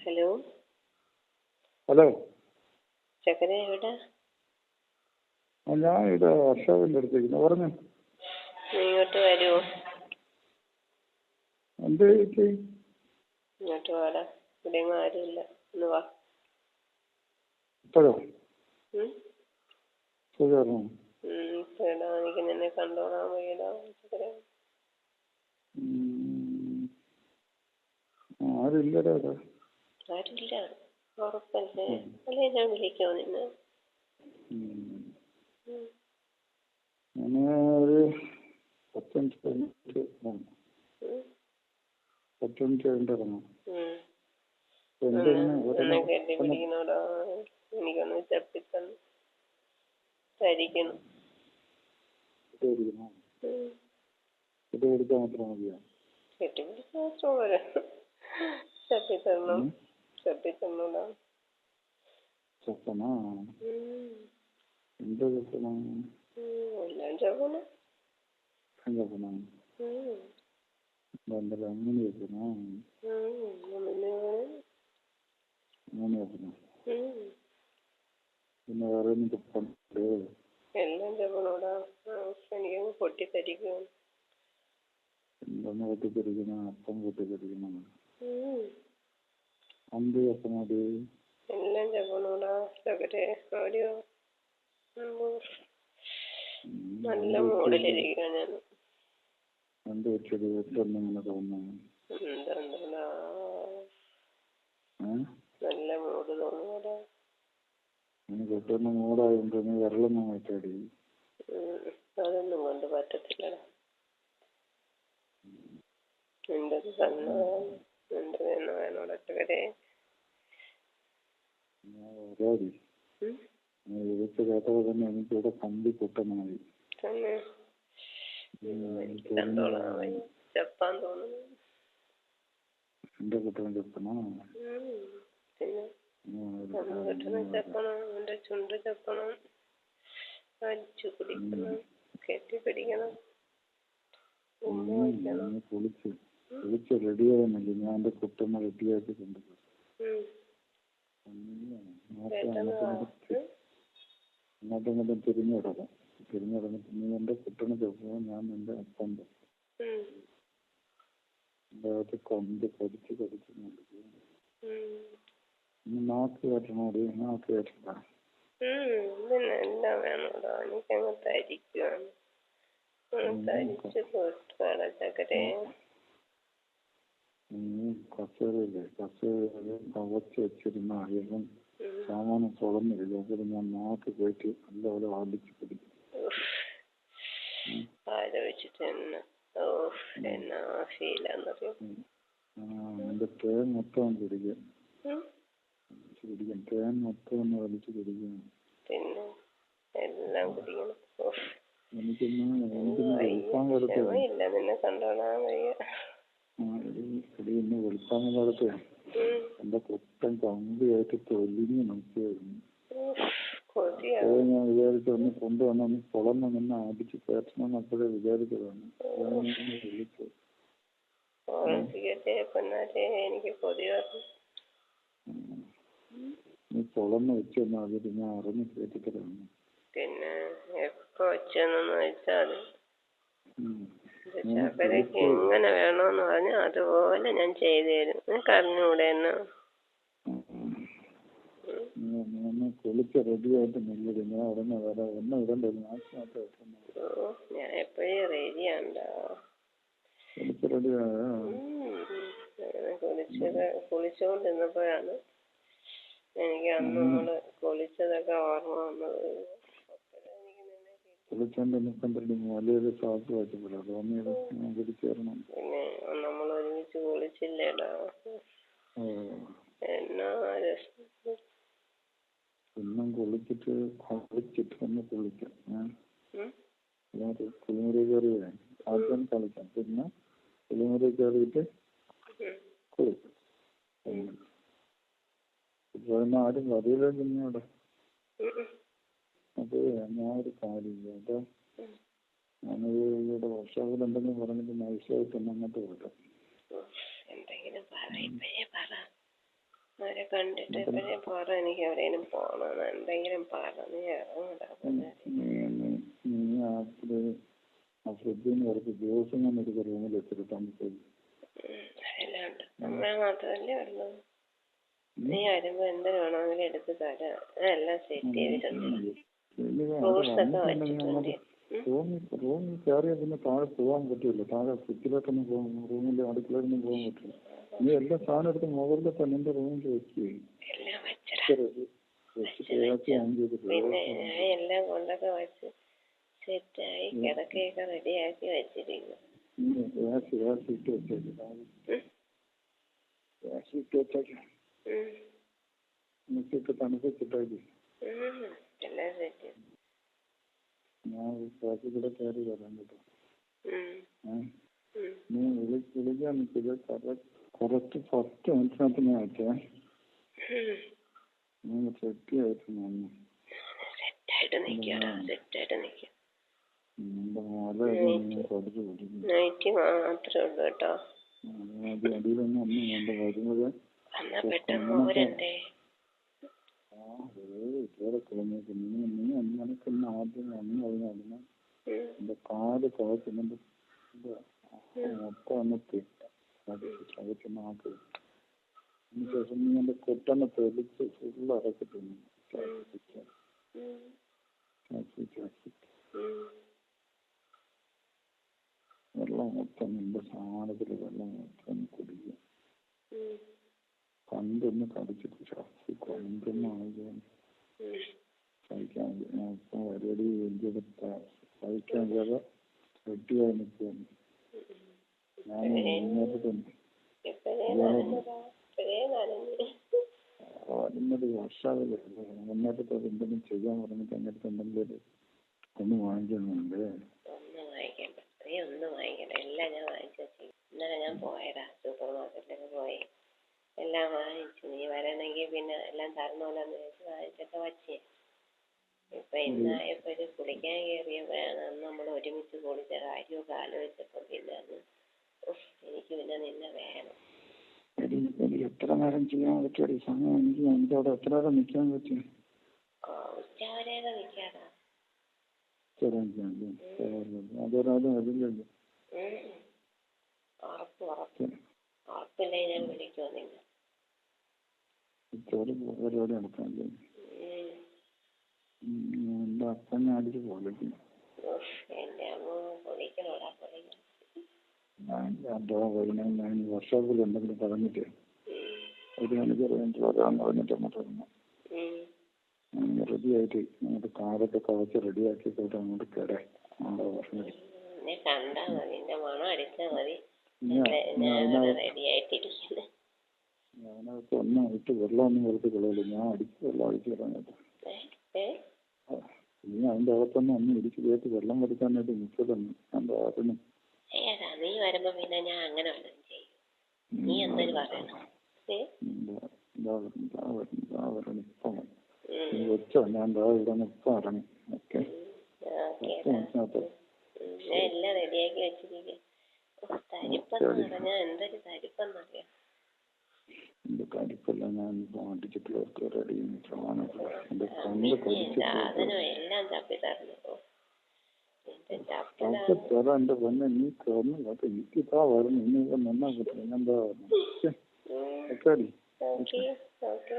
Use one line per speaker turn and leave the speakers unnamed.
Hello
hello
ചക്കര എവിടെ?
ഞാൻ ഇവിടെ വർഷാവിന്റെ അടുത്തേക്ക്. പറഞ്ഞു?
ഇങ്ങോട്ട് വരുമോ
എന്ത് ചേച്ചി
ഇങ്ങോട്ട് വാടാ. ഇവിടെ ആരുമില്ല. ഒന്ന് വാ.
ഇപ്പോഴോ? ശരിയായിരുന്നു
ഉം, ഇപ്പൊ എടാ എനിക്ക് നിന്നെ കണ്ടോളാൻ വയ്യടാ. ചക്കര
ആരുമില്ലടാ
ആരുമില്ല ഉറപ്പല്ലേ? അല്ലേ ഞാൻ വിളിക്കാം നിന്നെ?
ഒരു പത്ത് മിനിറ്റ് കഴിഞ്ഞിട്ട് ഇറങ്ങും.
ഉം.
പത്ത് മിനിറ്റ് കഴിഞ്ഞിട്ട് ഇറങ്ങും
ഉം.
എന്താണ്
ഒന്ന് കെട്ടിപ്പിടിക്കണോടാ എനിക്കൊന്ന് ചപ്പിത്തന്ന് തരിക്കണം.
ഇരിക്കുന്നു
ഉം.
ഇത് കൊടുത്താൽ മാത്രം മതിയോ?
കെട്ടിപ്പിടിക്കാൻ മാത്രം പോരാ ചപ്പിത്തരണം
എന്ത്.
എല്ലാം
അങ്ങനെ.
പിന്നെ?
അങ്ങനെ വേറെ ഒന്നും ചെക്കനുണ്ട്
എല്ലാം എനിക്കങ്ങ് പൊട്ടിത്തരിക്കും
അപ്പം
ഉം.
എന്ത് ചെക്കനത്
എല്ലാം ചപ്പണോടാ ചക്കരെ ഒരു നല്ല മൂഡിലിരിക്കുക ഞാൻ
എന്ത് വെച്ചത് വെച്ചൊന്നും ഇങ്ങനെ തോന്നുന്നു.
നല്ല മൂഡ് തോന്നുന്നതാ
നീ പെട്ടെന്ന് മൂടായോണ്ട് നീ വെച്ചാടി.
അതൊന്നും കൊണ്ട് കണ്ണ് വേണോ വേണോടാ ചക്കരെ
നീ വിളിച്ച് കേട്ടത് തന്നെ എനിക്ക് ഇവിടെ കമ്പി
തോന്നുന്നു.
എന്റെ കുട്ടൻ ചെപ്പണോ
അവന്റെ ചുണ്ട് അടിച്ചു പിടിക്കണം
കുളിച്ച് കുളിച്ച് ഞാൻ എന്റെ കുട്ടനെ റെഡിയാക്കി കൊണ്ടുപോയി
ഉം. പെട്ടെന്ന് വാ. ഉം.
അങ്ങോട്ടും ഇങ്ങോട്ടും തിരിഞ്ഞു കിടക്കാം തിരിഞ്ഞു കിടന്നിട്ട് നീ എന്റെ കുട്ടനെ ചെപ്പോ ഞാൻ നിന്റെ അപ്പന്റെ അതായത് കൊണ്ട്
ഉം.
ഇനി നാക്ക് കയറ്റണോടി നാക്ക് നീ കസേരയില്ലേ കസേരയിൽ കവച്ച് വെച്ചിരുന്ന അയലും
ഉം.
സാമാനം തുറന്നില്ല അപ്പോൾ ഞാൻ നാക്ക് പോയിട്ട് നല്ലപോലെ ആടിച്ച് പിടിക്കും.
ആലോചിച്ചിട്ട് എന്നാ ഫീലാന്നറിയോ
എന്റെ തേൻ മൊത്തം കുടിക്കും. തേൻ മൊത്തം ഒന്ന് വലിച്ചു കുടിക്കും.
പിന്നെ എല്ലാം കുടിക്കണം. ഇല്ല നിന്നെ കണ്ടോളാൻ വയ്യ.
ഇന്ന്. എന്റെ പൊട്ടൻ കമ്പിയായിട്ട് തൊലിഞ്ഞ് നോക്കിയായിരുന്നു അപ്പോൾ ഞാൻ വിചാരിച്ചു ഒന്ന് കൊണ്ടുവന്ന് ഒന്ന് പൊളന്ന് നിന്ന് അടിച്ച് കയറ്റണം അപ്പോഴേ വിചാരിച്ചതാണ്.
പൊന്നാരെ എനിക്ക്
നീ കുളന്ന് വെച്ചൊന്ന് അതിൽ ഞാൻ അറിഞ്ഞ് കേട്ടിട്ടില്ല
പിന്നെ എപ്പോ വെച്ചാൽ ചക്കരയ്ക്ക് എങ്ങനെ വേണോന്ന് പറഞ്ഞാൽ അതുപോലെ ഞാൻ ചെയ്തു തരും. നിനക്ക് അറിഞ്ഞൂടെ എന്നാ?
കുളിച്ച് റെഡിയായിട്ട് നില്ലടി ഞാൻ ഉടനെ വരാം. ഒന്നും ഇടണ്ട ഒരു മാസം.
ഓ ഞാൻ എപ്പോഴും റെഡിയാണ്ടോ
കുളിച്ച് റെഡിയായ
കുളിച്ചത് കുളിച്ചോണ്ടിരുന്നപ്പോഴാണ് എനിക്ക് അന്ന് നമ്മൾ കുളിച്ചതൊക്കെ ഓർമ്മ വന്നത്.
കുളിച്ചോണ്ട് നിൽക്കണ്ടടി വലിയൊരു ശ്വാസം വെച്ചപ്പോഴേ തോന്നിയത് ഞാൻ കുടിച്ചേരണം
പിന്നെ നമ്മൾ ഒരുമിച്ച് കുളിച്ചില്ലേടാ
ഓ.
എന്നാ രസം.
ഇന്നും കുളിച്ചിട്ട് കുളിച്ചിട്ട് ഒന്ന് കുളിക്കാം? കുളിമുറി കയറി ആദ്യം കളിക്കാം. പിന്നെ കുളിമുറി കയറിയിട്ട്. കുളിക്കും. ഇപ്പൊ ആരും വരില്ല
ഉം.
അത് ഞാൻ ഒരു കാര്യം കേട്ടോ ഞാനൊരു ഇവിടെ എന്തെങ്കിലും പറഞ്ഞിട്ട് നൈസായിട്ട് തന്നെ അങ്ങോട്ട് വിടാം
എന്തെങ്കിലും പറ ഇപ്പഴേ പറ. അവരെ കണ്ടിട്ട് എപ്പോഴേ പറ എനിക്ക് എന്തെങ്കിലും
ആ കുറച്ച് ദിവസം നമുക്ക് റൂമിൽ വെച്ചിട്ട് താമസിച്ചു
അതിലുണ്ട് നമ്മളെ മാത്രമല്ലേ ഉള്ളൂ. നീ വരുമ്പോ എന്ത് വേണമെങ്കിലും എടുത്ത് തരാം. എല്ലാം സെറ്റ് ചെയ്തിട്ടുണ്ട്
റൂമിൽ കയറിയാൽ പിന്നെ താഴെ പോവാൻ പറ്റില്ല താഴെ ഫ്രിഡ്ജിലോട്ടൊന്നും പോകാൻ റൂമിൽ അടുക്കളയിലൊന്നും പോകാൻ പറ്റില്ല നീ എല്ലാ സാധനം എടുത്ത് മുകളിൽ തന്നെ എന്റെ റൂമിൽ വെക്കുകയും
എല്ലാം കൊണ്ടൊക്കെ വെച്ച് സെറ്റായി കിടക്കയൊക്കെ റെഡിയാക്കി വെച്ചിരിക്കുന്നു.
തണുപ്പ് ഗ്യാസ്
എല്ലാം സെറ്റ്
ഞാൻ ഗ്യാസിൽ കൂടെ കയറി വരാൻ കേട്ടോ. നീ വിളി വിളിക്കാൻ നിൽക്കില്ല. കറക്റ്റ് പത്ത് മിനിറ്റിനകത്ത് ഞാൻ വെച്ചേ. നീ സെറ്റ് ആയിട്ട് പിടിക്കും
നൈറ്റ് മാത്രമേ ഉള്ളൂ കേട്ടോ.
അടിയിലൊന്നും ഒന്നും വേണ്ട വരുന്നത്
എന്നാ പെട്ടെന്ന് പോരണ്ടേ
ഇതുവരെ കിളഞ്ഞേക്ക് നീ നീ നിനക്കൊന്ന് ആദ്യം അന്ന് കഴിഞ്ഞാൽ. എന്റെ കാൽ തുറക്കുന്നുണ്ട് മൊത്തം ഒന്ന് ചവച്ച് ആക്കി അതിനുശേഷം നീ എന്റെ കൊട്ടനെ തെളിച്ച് ഫുള്ള് അടക്കിട്ടുണ്ട്. വെള്ളം മൊത്തം നിന്റെ സാധനത്തിൽ വെള്ളം മൊത്തം കുടിക്കുക
ഉം.
കണ്ടൊന്ന് കടിച്ചിട്ട് ശ്വാസി കൊണ്ടൊന്നും ആവുകയാണ്
ഉം.
സഹിക്കാൻ ഞാൻ ഇപ്പം പരിപാടി എഴുതിയെടുത്ത സഹിക്കാൻ കഴിയാതെ റെഡിയായി നിൽക്കുകയാണ് ഞാൻ മുന്നോട്ട് തന്നെ. അതിനൊരു വർഷാവില്ല മുന്നോട്ട് എന്തെങ്കിലും ചെയ്യാൻ പറഞ്ഞിട്ട് എന്റെ അടുത്ത് എന്തെങ്കിലും ഒന്ന് വാങ്ങിക്കുന്നുണ്ട്
ഒന്നും വാങ്ങിക്കണ്ട നീ ഒന്നും എല്ലാം ഞാൻ വാങ്ങിച്ചു ഇന്നലെ ഞാൻ പോയടാ സൂപ്പർ മാർക്കറ്റിലൊക്കെ പോയി എല്ലാം വാങ്ങിച്ചു നീ വരണമെങ്കിൽ പിന്നെ എല്ലാം തരണമല്ലോന്ന് വെച്ച് വാങ്ങിച്ചൊക്കെ വച്ചേ ഇപ്പൊ ഇന്നായപ്പോഴും കുളിക്കാൻ കയറിയപ്പോഴാണ് അന്ന് നമ്മൾ ഒരുമിച്ച് കുളിച്ച കാര്യമൊക്കെ ആലോചിച്ചപ്പോൾ പിന്നെ അന്ന് എനിക്ക് പിന്നെ നിന്നെ വേണം.
എത്ര നേരം ചെയ്യാൻ പറ്റുമോ സമയം എനിക്ക് എനിക്ക് അവിടെ എത്ര നേരം നിൽക്കാൻ പറ്റും?
ഉച്ചവരെയൊക്കെ നിൽക്കാടാ
അതൊരാളും അതില്ലല്ലോ.
ഉറപ്പ് ഉറപ്പ്. ഉറപ്പില്ലേ ഞാൻ വിളിക്കുമോ
പരിപാടി അടിച്ച് പൊളിക്കും.
പൊളിക്കണം
ഞാൻ എന്തെങ്കിലും പറഞ്ഞിട്ട്. ഒരു മണിക്കൂർ കഴിഞ്ഞിട്ട് വരാമെന്ന് പറഞ്ഞിട്ട് അങ്ങോട്ട് വന്നു.
ഉം.
റെഡി ആയിട്ട് അങ്ങോട്ട് കാലൊക്കെ കവച്ച് റെഡിയാക്കി പോയിട്ട് അങ്ങോട്ട് ഞാൻ
റെഡി
ഞാനകത്ത് ഒന്നും ഇട്ട് വെള്ളമൊന്നും കളയില്ല. ഞാൻ അടിച്ച് വെള്ളം അടിച്ച് തരാൻ കേട്ടോ? നീ അതിന്റെ അകത്തൊന്നും ഒന്ന് ഇടിച്ച് കയറ്റി വെള്ളം നിൽക്കലെന്ന് എന്റെ അതിന്
ഏതാ നീ വരുമ്പോ പിന്നെ ഞാൻ അങ്ങനെ വല്ലതും ചെയ്യും. നീ എന്തൊരു പറയണം?
വെച്ചോ ഞാൻ ദാ ഇവിടെ ഇറങ്ങി ഓക്കെ.
ഞാൻ എല്ലാം റെഡിയാക്കി വെച്ചിരിക്കും തരിപ്പെന്ന് പറഞ്ഞാ എന്തൊരു തരിപ്പെന്നറിയാം?
എന്റെ കരിപ്പെല്ലാം ഞാൻ ഇപ്പം അടിച്ചിട്ട് റെഡി സാധനം എന്റെ കണ്ണ്
പിന്നെ
കരിച്ചിട്ട്
സാധനം എല്ലാം തപ്പി തരണം ഓ. എന്റെ
നമുക്ക്
ചപ്പിലാണ്
തരാം എന്റെ പെണ്ണെ നീ കയറുന്നു കേട്ടോ എനിക്ക് ഇതാ വരുന്നു ഇനി ഇവിടെ നിന്നാ പറ്റില്ല ഞാൻ എന്താ പറഞ്ഞു
ഉം.
Okay
okay okay